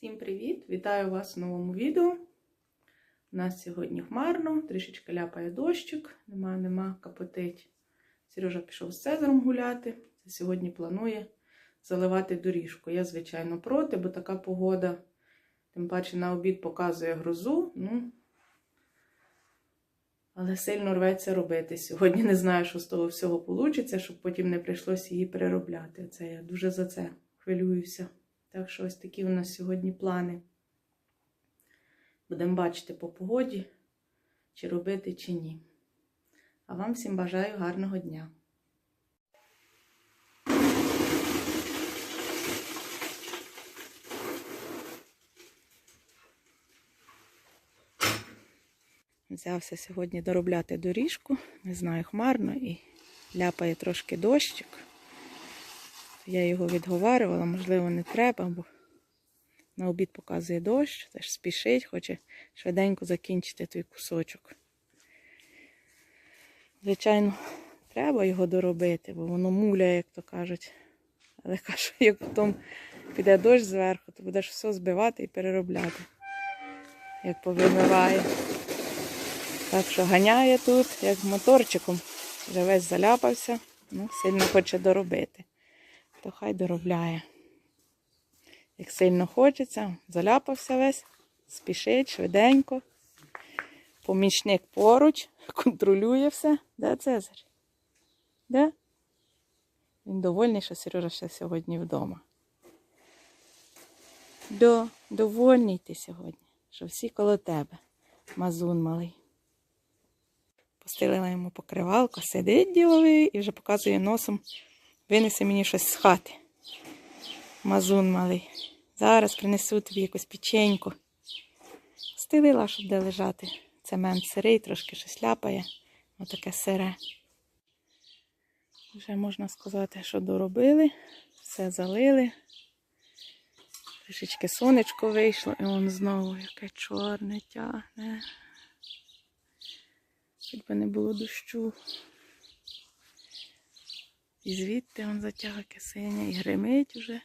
Всім привіт! Вітаю вас в новому відео. У нас сьогодні хмарно, трішечки ляпає дощик, нема, нема, капотить. Сережа пішов з Цезаром гуляти. Сьогодні планує заливати доріжку. Я, звичайно, проти, бо така погода, тим паче на обід показує грозу. Ну, але сильно рветься робити. Сьогодні не знаю, що з того всього вийде, щоб потім не прийшлося її переробляти. Це я дуже за це хвилююся. Так що ось такі у нас сьогодні плани. Будемо бачити по погоді, чи робити, чи ні. А вам всім бажаю гарного дня. Взявся сьогодні доробляти доріжку. Не знаю, хмарно і ляпає трошки дощик. Я його відговарювала, можливо, не треба, бо на обід показує дощ, теж спішить, хоче швиденько закінчити той кусочок. Звичайно, треба його доробити, бо воно муляє, як то кажуть. Але кажу, як потім піде дощ зверху, то будеш все збивати і переробляти, як повимиває. Так що ганяє тут, як моторчиком. Вже весь заляпався, ну, сильно хоче доробити то хай доробляє. Як сильно хочеться, заляпався весь, спішить швиденько. Помічник поруч, контролює все. Де Цезар? Де? Він довольний, що Сережа ще сьогодні вдома. До, довольний ти сьогодні, що всі коло тебе. Мазун малий. Постелила йому покривалку, сидить діловий і вже показує носом. Винеси мені щось з хати. Мазун малий. Зараз принесу тобі якусь печеньку. Стелила, щоб де лежати. Цемент сирий, трошки щось ляпає. Отаке сире. Вже можна сказати, що доробили. Все залили. Трішечки сонечко вийшло, і он знову яке чорне тягне. Хоч би не було дощу. І звідти он затяга кисеня і гримить уже.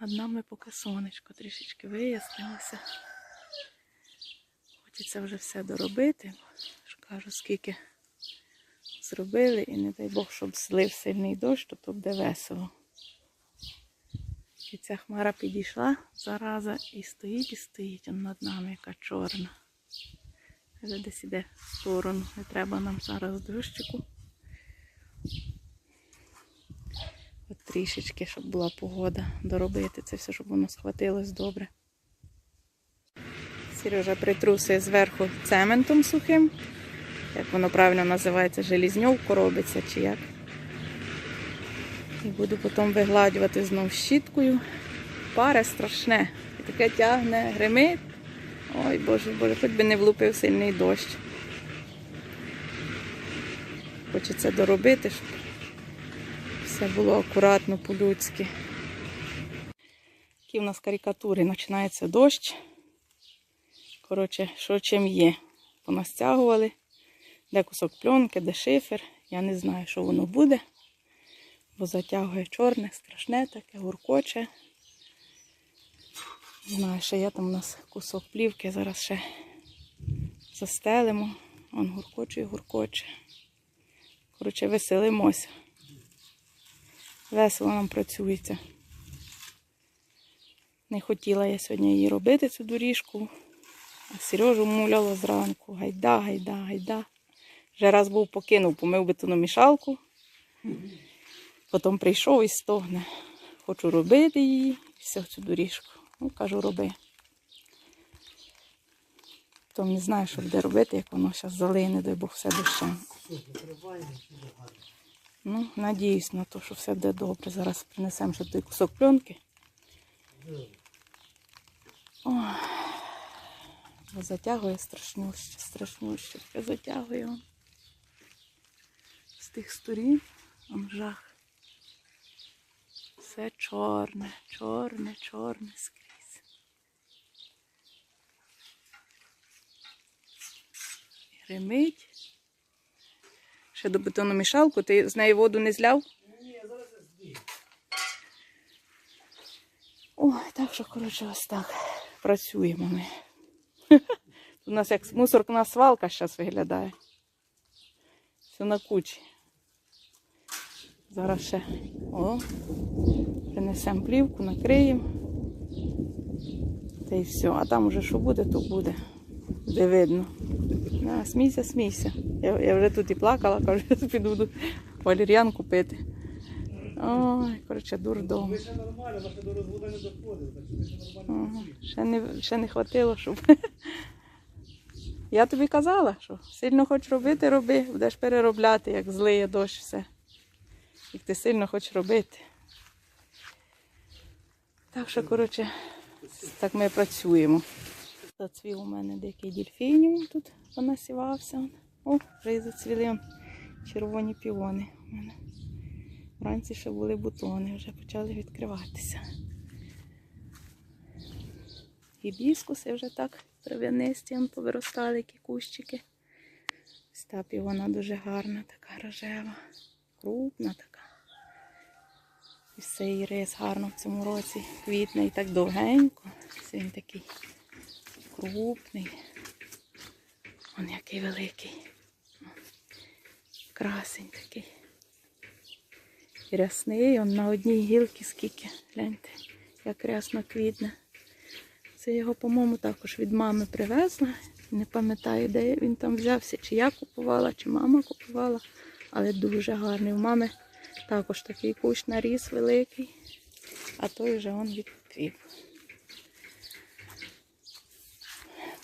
Над нами поки сонечко трішечки вияснилося. Хочеться вже все доробити. Ж кажу, скільки зробили, і не дай Бог, щоб злив сильний дощ, то то буде весело. І ця хмара підійшла зараза і стоїть, і стоїть он над нами, яка чорна. Вже десь іде в сторону. Не треба нам зараз дощику. От трішечки, щоб була погода, доробити це все, щоб воно схватилось добре. Сережа притрусує зверху цементом сухим. Як воно правильно називається, желізньовку робиться чи як. І буду потім вигладювати знов щіткою. Паре страшне. І таке тягне, гримить. Ой, боже, боже, хоч би не влупив сильний дощ. Хочеться доробити, щоб все було акуратно по-людськи. Такі в нас карикатури. Починається дощ. Коротше, що чим є. Понастягували. Де кусок пленки, де шифер. Я не знаю, що воно буде. Бо затягує чорне, страшне таке, гуркоче. Не знаю, ще є там у нас кусок плівки, зараз ще застелимо. Он гуркоче і гуркоче. Коротше, веселимося. Весело нам працюється. Не хотіла я сьогодні її робити, цю доріжку. А Сережу муляло зранку. Гайда, гайда, гайда. Вже раз був покинув, помив бетономішалку. Потім прийшов і стогне. Хочу робити її. Все, цю доріжку. Ну, кажу, роби. Потім не знаю, що буде робити, як воно зараз залине, дай Бог все дощем. Ну, надіюсь на те, що все буде добре. Зараз принесемо ще той кусок пленки. Ой, затягує страшнюще, страшнюще. Затягує. З тих сторін жах. Все чорне, чорне, чорне скрізь. Гримить. Ще до бетономішалку. Ти з неї воду не зляв? Ні, зараз збіг. Ой, так що, коротше, ось так. Працюємо ми. У нас як мусорна свалка зараз виглядає. Все на кучі. Зараз ще о, принесемо плівку, накриємо. Та й все. А там уже що буде, то буде. Буде видно. На, смійся, смійся. Я, я вже тут і плакала, кажу, я піду валер'янку пити. Ой, коротше, дурдом. Ви ще нормально, ваша до розводу не доходить, так що ви ще нормально ще не, ще не хватило, щоб. Я тобі казала, що сильно хочеш робити, роби, будеш переробляти, як злиє дощ все. Як ти сильно хочеш робити. Так що, коротше, так ми працюємо. Зацвів у мене дикий дельфініум тут понасівався. О, вже і зацвіли червоні піони у мене. Вранці ще були бутони, вже почали відкриватися. Гібіскуси вже так трав'янисті повиростали, які кущики. Ось та півона дуже гарна, така рожева, крупна така. І все і рис гарно в цьому році квітне і так довгенько. Ось він такий крупний. Он який великий. Красень такий. І рясний, он на одній гілці скільки. Гляньте, як рясно квітне. Це його, по-моєму, також від мами привезла. Не пам'ятаю, де він там взявся, чи я купувала, чи мама купувала. Але дуже гарний. У мами також такий кущ наріс великий, а той вже он відквів.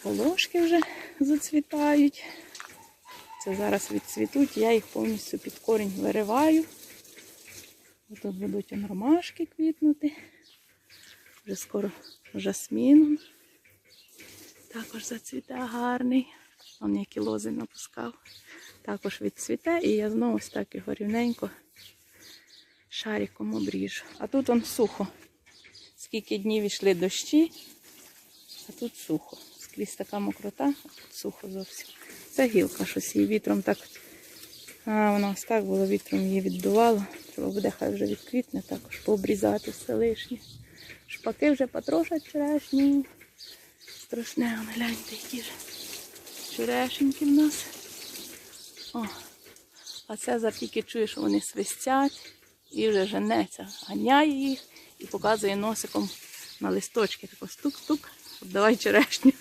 Волошки вже зацвітають. Це зараз відцвітуть, я їх повністю під корінь вириваю. Тут будуть ромашки квітнути. Вже скоро жасміном. Також зацвіте гарний. Он які лози напускав. Також відцвіте, і я знову ось так його рівненько шариком обріжу. А тут он сухо. Скільки днів йшли дощі, а тут сухо. Скрізь така мокрота, сухо зовсім. Це гілка, щось її вітром так. А, вона ось так було, вітром її віддувало. Треба буде хай вже відквітне, також пообрізати все лишнє. Шпаки вже потрошать черешні. Страшне, он, гляньте, які ж черешеньки в нас. О, а це за тільки чує, що вони свистять і вже женеться, ганяє їх і показує носиком на листочки. Тако стук-стук, давай черешню.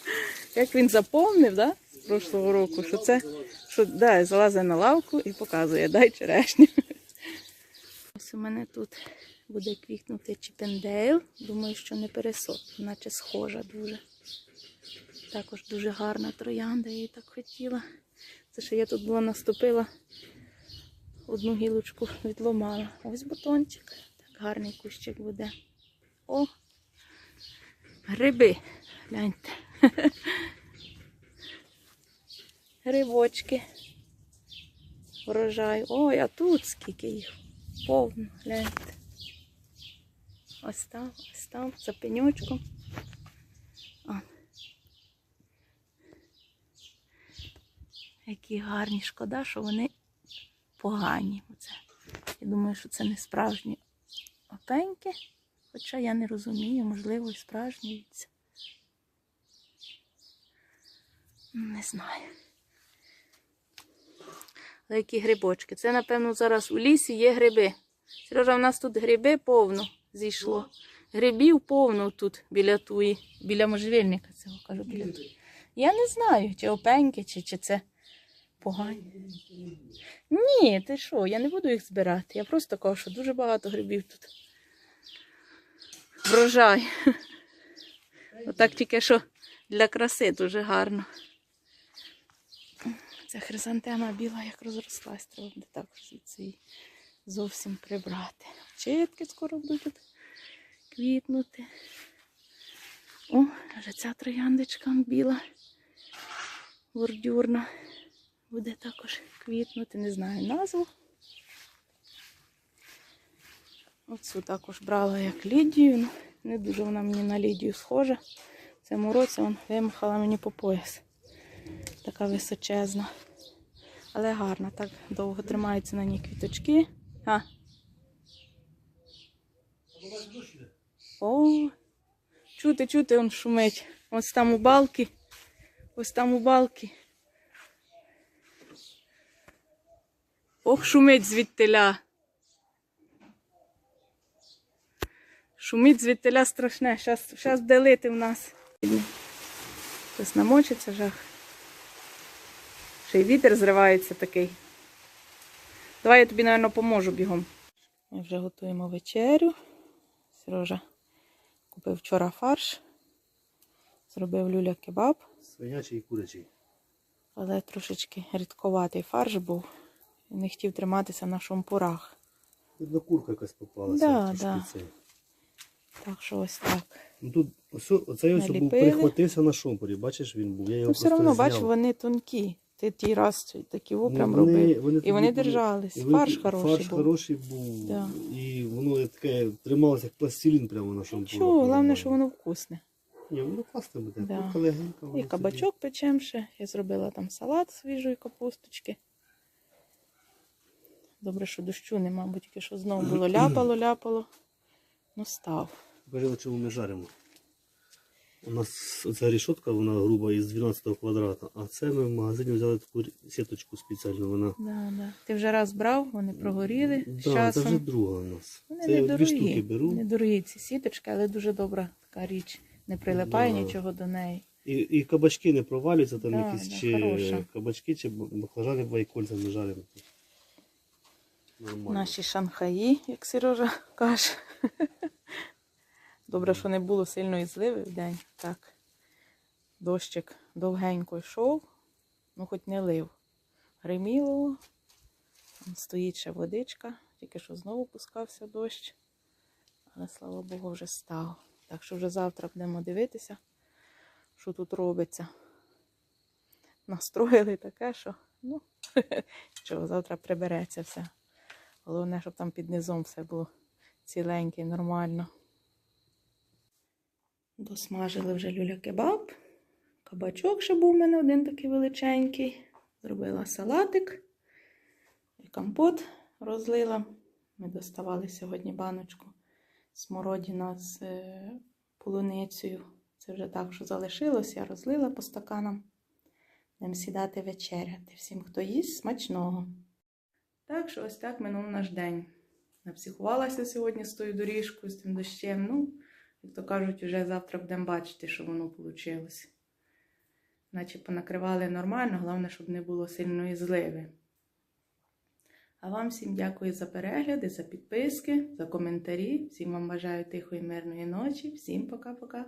Як він запомнив, да, з прошлого року, що це що, да, залазить на лавку і показує, дай черешню. Ось у мене тут буде квітнути чіпендейл. Думаю, що не пересот, наче схожа дуже. Також дуже гарна троянда, я її так хотіла. Це ще я тут була наступила, одну гілочку відломала. Ось бутончик. Так гарний кущик буде. О! Гриби. Гляньте. Грибочки. Врожай. Ой, а тут скільки їх. Повно, гляньте. Ось там, ось там, за пеньочком. Які гарні, шкода, що вони погані. Оце. Я думаю, що це не справжні опеньки. Хоча я не розумію, можливо, і справжні. це. Не знаю. Але які грибочки. Це, напевно, зараз у лісі є гриби. Сережа, в нас тут гриби повно зійшло. Грибів повно тут біля туї, біля можжевельника цього кажу. Біля. Я не знаю, чи опеньки, чи, чи це погані. Ні, ти що, я не буду їх збирати. Я просто кажу, що дуже багато грибів тут. Врожай. Отак тільки що для краси дуже гарно. Ця хризантема біла, як розрослась, треба буде звідси її зовсім прибрати. Читки скоро будуть квітнути. О, вже ця трояндочка біла, бордюрна. Буде також квітнути, не знаю назву. Оцю також брала як Лідію. ну, Не дуже вона мені на Лідію схожа. В цьому році вон вимахала мені по пояс. Така височезна. Але гарна, так довго тримаються на ній квіточки. А? О, чути, чути, он шумить. Ось там у балки. Ось там у балки. Ох, шумить звідтиля. Шумить звідтиля страшне. Щас, щас буде лити в нас. Щось намочиться жах. Ще й вітер зривається такий. Давай я тобі, напевно, поможу бігом. Ми вже готуємо вечерю. Сережа купив вчора фарш. Зробив люля кебаб, Свинячий і курячий. але трошечки рідковатий фарш був. Не хотів триматися на шампурах. Видно, курка якась попалася. Да, да. цей. Так що ось так. Ну тут ось, оцей ось був Наліпили. прихватився на шомпорі, бачиш, він був. Я його Ну, все просто одно, зняв. вони тонкі. Ти ті раз такі Ну, прям вони- робив. вони І тоді вони були- держались. і вони- Фарш хороший Фарш був. хороший був. Да. І воно таке трималося як пластилін прямо на шампурі. Чого, головне, що воно вкусне. Ні, воно класне буде. Да. І кабачок печем ще. Я зробила там салат свіжої капусточки. Добре, що дощу нема, бо тільки що знову було ляпало, ляпало. Ну, став. Покажи, чому ми жаримо. У нас оця рішотка, вона груба із 12 квадрата, а це ми в магазині взяли таку сіточку спеціальну. Вона Да, да. Ти вже раз брав, вони прогоріли з да, це вже друга у нас. Вони це я дві штуки беру. Недорогі ці сіточки, але дуже добра така річ. Не прилипає Да. нічого до неї. І, і кабачки не провалюються, там Да, якісь да, чи хороша. кабачки, чи баклажани вайкольцями жаримо. Нормально. Наші шанхаї, як Сережа каже. Добре, що не було сильної зливи в день. Так. Дощик довгенько йшов, ну хоч не лив. Гриміло. Там стоїть ще водичка, тільки що знову пускався дощ. Але слава Богу, вже став. Так що вже завтра будемо дивитися, що тут робиться. Настроїли таке, що ну, що завтра прибереться все. Головне, щоб там під низом все було ціленьке нормально. Досмажили вже люля кебаб. Кабачок ще був у мене один такий величенький. Зробила салатик і компот розлила. Ми доставали сьогодні баночку смородіна з е, полуницею. Це вже так, що залишилось, я розлила по стаканам. Будемо сідати вечеряти. Всім, хто їсть, смачного. Так що ось так минув наш день. Напсихувалася сьогодні з тою доріжкою, з тим дощем. Ну, як то кажуть, вже завтра будемо бачити, що воно вийшло. Наче понакривали нормально, головне, щоб не було сильної зливи. А вам всім дякую за перегляди, за підписки, за коментарі. Всім вам бажаю тихої, мирної ночі. Всім пока-пока.